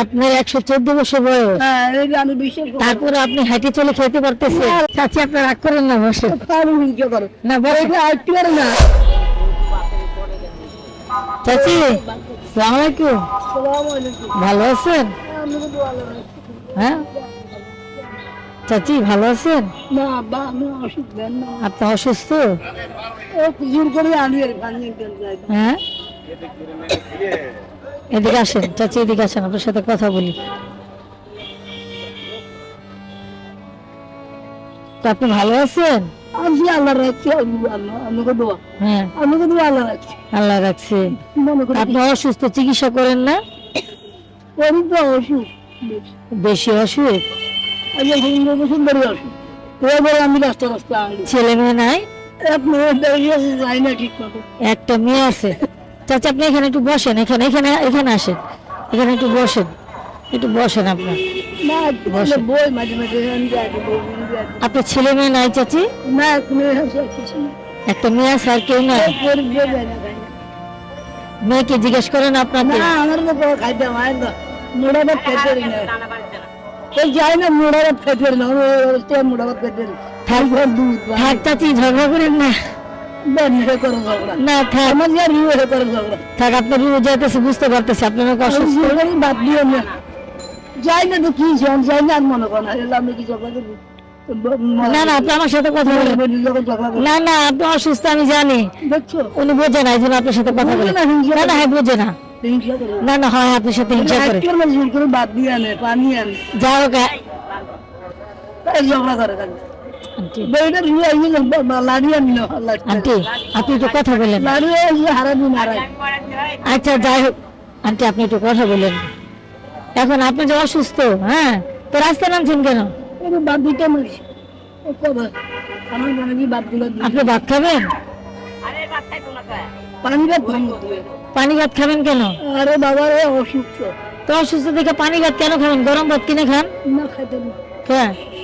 আপনার একশো চোদ্দ বছর বয়স। হ্যাঁ তারপরে আপনি হাঁটে চলে খেতে পারতেছেন। চাচি আপনি রাগ করেন না বসে না না। চাচি সালাম আলাইকুম। ভালো আছেন? আছি। হ্যাঁ? চাচি ভালো আছেন? না আমি অসুখ আপনি অসুস্থ? হ্যাঁ? এদিকে আসেন চাচি এদিকে আসেন আপনার সাথে কথা বলি। আপনি ভালো আছেন? আল্লাহ রাখছি আল্লাহ আমাকে দোয়া। হ্যাঁ। আমাকে দোয়া আল্লাহ রাখছি। আল্লাহ রাখছে। মনে করি আপনি অসুস্থ চিকিৎসা করেন না? ওরই তো অসুখ বেশ। অসুখ? পনেরো অসুখ। এবার আমি রাস্তা রাস্তা ছেলে মেয়ে নাই? এক মিনিট আছে, যাই না ঠিক মতো। একটা মেয়ে আছে? চাচা আপনি এখানে একটু বসেন এখানে এখানে এখানে আসেন। এখানে একটু বসেন একটু বসেন আপনার আপনার ছেলে মেয়ে নাই চাচি? একটা মেয়ে আছে আর কেউ নাই। মেয়েকে জিজ্ঞেস করেন আপনাকে? ঝগড়া করেন না। বানিয়ে করে ঝগড়া না থাক। আমার যা রিও করে ঝগড়া থাক আপনার রুমে যাইতেছে বুঝতে পারতেছে আপনার আমি অসুস্থ বাদ দিয়ে না। যাই না তো কি যাই না মনে করেন আমি কি ঝগড়া করব? না না আপনি আমার সাথে কথা বলেন। যখন ঝগড়া করি। না না আপনি অসুস্থ আমি জানি। উনি বোঝে না এই জন্য আপনার সাথে কথা বলে। না, না হ্যাঁ বোঝে না। না না হয় আপনার সাথে হিংসা করে। বাদ দিয়ে আনে পানি আনে। হোক তাই ঝগড়া করে আন্টি। আপনি একটু কথা বলেন। আচ্ছা যাই হোক। আন্টি আপনি একটু কথা বলেন। এখন আপনি যে অসুস্থ হ্যাঁ? তো রাস্তা নামছেন কেন? আপনি ভাত খাবেন? পানি ভাত পানি ভাত খাবেন কেন? আরে বাবা অসুস্থ। তো অসুস্থ দেখে পানি ভাত কেন খাবেন? গরম ভাত কিনে খান? না খাইতে হ্যাঁ।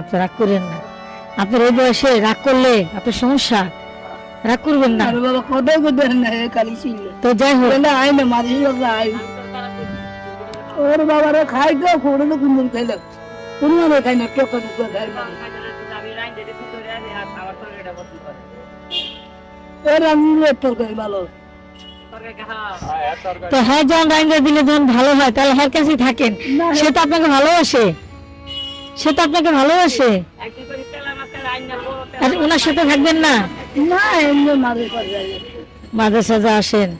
আপনি রাগ করেন না। আপনার এই বয়সে রাগ করলে আপনার সমস্যা। রাগ করবেন না। আরে বাবা কথা কইতে না কালি ছিল। তো যাই হোক। বলে আই না মাঝে সাথে আই ওর বাবারে খাই তো খাইলে কোনো খাই না। টোকা টুকা খাই না। এর আমি তরকারি ভালো। তো হ্যাঁ যখন রাইন্দা দিলে যখন ভালো হয় তাহলে হ্যার কাছেই থাকেন। সে তো আপনাকে ভালোবাসে। সে তো আপনাকে ভালোবাসে? ওনার সাথে থাকবেন না? মাঝে সাঝে। আসেন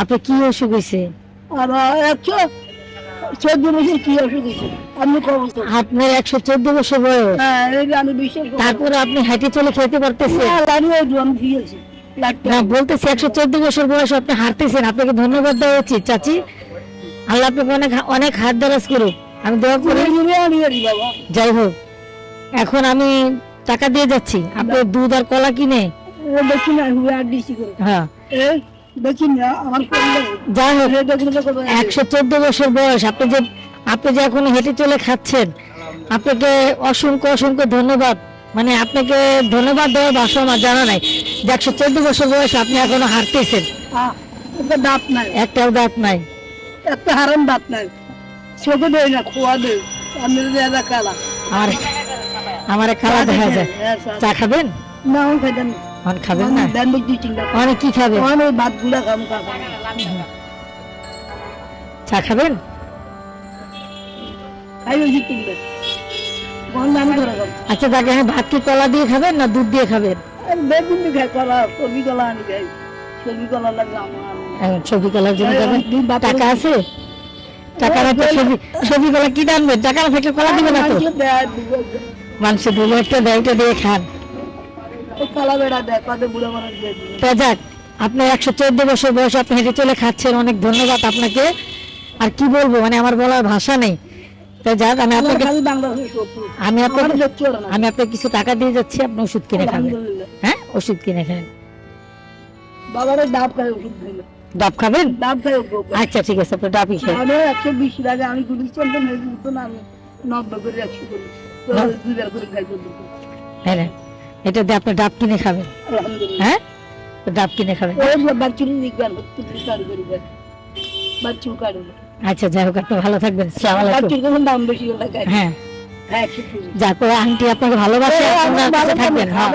আপনার কি অসুখ হয়েছে চোদ্দ বছর কি অসুখ হয়েছে আপনি আপনার একশো চোদ্দ বছর বয়স। হ্যাঁ তারপরে আপনি হাঁটে চলে খেতে পারতেছেন? না, বলতেছি একশো চোদ্দ বছর বয়স আপনি হারতেছেন আপনাকে ধন্যবাদ দেওয়া উচিত চাচি। আল্লাহ আপনাকে অনেক অনেক হাত দারাজ করুক। আমি দোয়া করি যাই হোক এখন আমি টাকা দিয়ে যাচ্ছি। আপনি দুধ আর কলা কিনে ও দেখি না হুয়ে। হ্যাঁ যাই হোক একশো চোদ্দ বছর বয়স আপনি যে আপনি যে এখন হেঁটে চলে খাচ্ছেন আপনাকে অসংখ্য অসংখ্য ধন্যবাদ। মানে আপনাকে ধন্যবাদ দেওয়ার ভাষা আমার জানা নাই। যে একশো চোদ্দ বছর বয়স আপনি এখনও হাঁটতেছেন একটা দাঁত নাই। একটাও দাঁত নাই। একটা হারাম দাঁত নাই। চোখে দেয় না খোয়া দেয়। আমি দাদা কালা। আমার আমার দেখা যায়। হ্যাঁ, চা খাবেন? না আমি অন খাবেন না? দেখি চিন্তা অনেক কি খাবেন আমি ওই ভাতগুলা খাম খাব চা খাবেন? খাই ওই খাব আচ্ছা তাকে আমি ভাত কি কলা দিয়ে খাবেন না দুধ দিয়ে খাবেন? আমি বেগুন দিয়ে খাই কলা সবজি কলা আনি খাই। সবজি কলা আমার। কলার জন্য টাকা আছে? টাকা কলা কি টাকা থাকলে কলা দিবে না তো। মানুষের একটা দেয় দিয়ে খান। যাক আপনার একশো চোদ্দ বছর বয়স আপনি হেঁটে চলে খাচ্ছেন অনেক ধন্যবাদ আপনাকে। আর কি বলব মানে আমার বলার ভাষা নেই। তো যাক আমি আপনাকে। আমি আপনাকে। আমি কিছু টাকা দিয়ে যাচ্ছি আপনি ওষুধ কিনে খাবেন। হ্যাঁ? ওষুধ কিনে খান বাবারে ডাব খাই ওষুধ ডাব খাবেন? ডাব খাই আচ্ছা ঠিক আছে আপনি ডাবই আমি একশো বিশ টাকা আমি গুলি দিত না আমি নব্বই করে একশো করি। করে খাই হ্যাঁ হ্যাঁ। এটা দিয়ে আপনি ডাব কিনে খাবেন? হ্যাঁ? ডাব কিনে খাবেন? যে বাচ্চুরি করি বাচ্চু আচ্ছা যাই হোক আপনি ভালো থাকবেন। সালাম আলাইকুম। দাম বেশি হ্যাঁ। হ্যাঁ একশো তিরিশ আন্টি আপনাকে ভালোবাসে আপনার কাছে থাকবেন হ্যাঁ।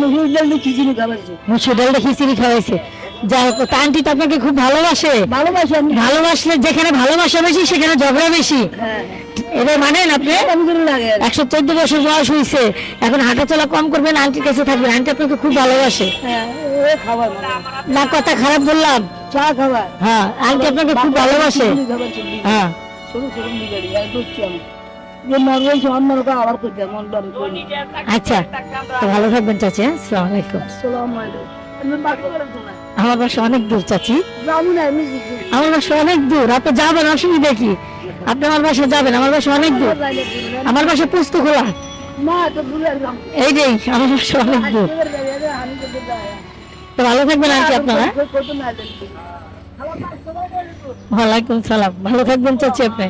মুসুর ডাল দিয়ে খিচুড়ি খাবারছে মুসুর ডালটা খিচুড়ি খাওয়াইছে। যাই হোক আন্টি তো আপনাকে খুব ভালোবাসে। ভালোবাসি ভালোবাসলে যেখানে ভালোবাসা বেশি সেখানে ঝগড়া বেশি। হ্যাঁ। এটা মানেন আপনি। একশো চোদ্দ বছর বয়স হয়েছে এখন হাঁটাচলা কম করবেন আন্টির কাছে থাকবেন। আন্টি আপনাকে খুব ভালোবাসে। হ্যাঁ। না কথা খারাপ বললাম। চা খাবার। হ্যাঁ আন্টি আপনাকে খুব ভালোবাসে। হ্যাঁ। আচ্ছা ভালো থাকবেন চাচি হ্যাঁ? আসসালামু আমার বাসা অনেক দূর, চাচি। আমার বাসা অনেক দূর। আপনি যাবেন, অসুবিধা কি? আপনি আমার বাসা যাবেন, আমার বাসা অনেক দূর। আমার বাসা পুস্তক খোলা এই রে আমার বাসা অনেক দূর। তো ভালো থাকবেন আপনারা কত না দেখি ওয়ালাইকুম সালাম। ভালো থাকবেন, চাচি আপনি।